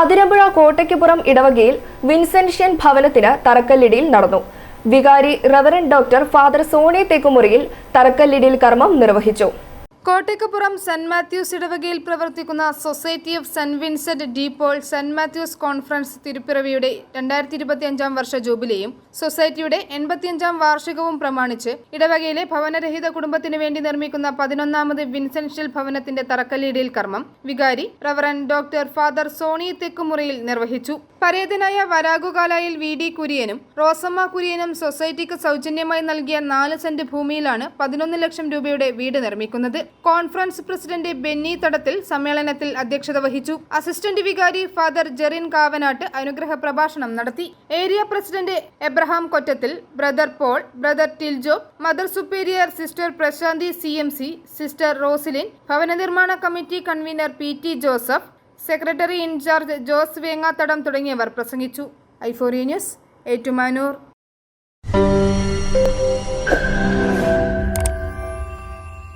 അതിരമ്പുഴ കോട്ടയ്ക്കുപുറം ഇടവകയിൽ വിൻസെൻഷ്യൻ ഭവനത്തിന് തറക്കല്ലിടിയിൽ നടന്നു. വികാരി റവറൻ ഡോക്ടർ ഫാദർ സോണി തെക്കുമുറിയിൽ തറക്കല്ലിടിയിൽ കർമ്മം നിർവഹിച്ചു. കോട്ടയ്ക്കപ്പുറം സെന്റ് മാത്യൂസ് ഇടവകയിൽ പ്രവർത്തിക്കുന്ന society of saint Vincent de Paul saint Matthew's conference തിരുപ്പിറവിയുടെ രണ്ടായിരത്തി ഇരുപത്തിയഞ്ചാം വർഷ ജൂബിലിയും സൊസൈറ്റിയുടെ എൺപത്തിയഞ്ചാം വാർഷികവും പ്രമാണിച്ച് ഇടവകയിലെ ഭവനരഹിത കുടുംബത്തിനു വേണ്ടി നിർമ്മിക്കുന്ന പതിനൊന്നാമത് വിൻസെൻഷ്യൽ ഭവനത്തിന്റെ തറക്കല്ലിടയിൽ കർമ്മം വികാരി reverend doctor father Sony Thekkumuriyil നിർവഹിച്ചു. പരേതനായ വരാഗുകാലായിൽ വി ഡി കുര്യനും റോസമ്മ കുര്യനും സൊസൈറ്റിക്ക് സൗജന്യമായി നൽകിയ നാല് സെന്റ് ഭൂമിയിലാണ് പതിനൊന്ന് ലക്ഷം രൂപയുടെ വീട് നിർമ്മിക്കുന്നത്. കോൺഫറൻസ് പ്രസിഡന്റ് ബെന്നി തടത്തിൽ സമ്മേളനത്തിൽ അധ്യക്ഷത വഹിച്ചു. അസിസ്റ്റന്റ് വികാരി ഫാദർ ജെറിൻ കാവനാട്ട് അനുഗ്രഹ പ്രഭാഷണം നടത്തി. Area president Abraham Kottathil brother Paul brother Tiljo mother superior sister Prasanthi C M C sister Roselin ഭവന നിർമ്മാണ committee convener P T Joseph secretary in charge Jose Vengathadam തുടങ്ങിയവർ പ്രസംഗിച്ചു. ഐഫോറി ന്യൂസ് ഏറ്റുമാനൂർ.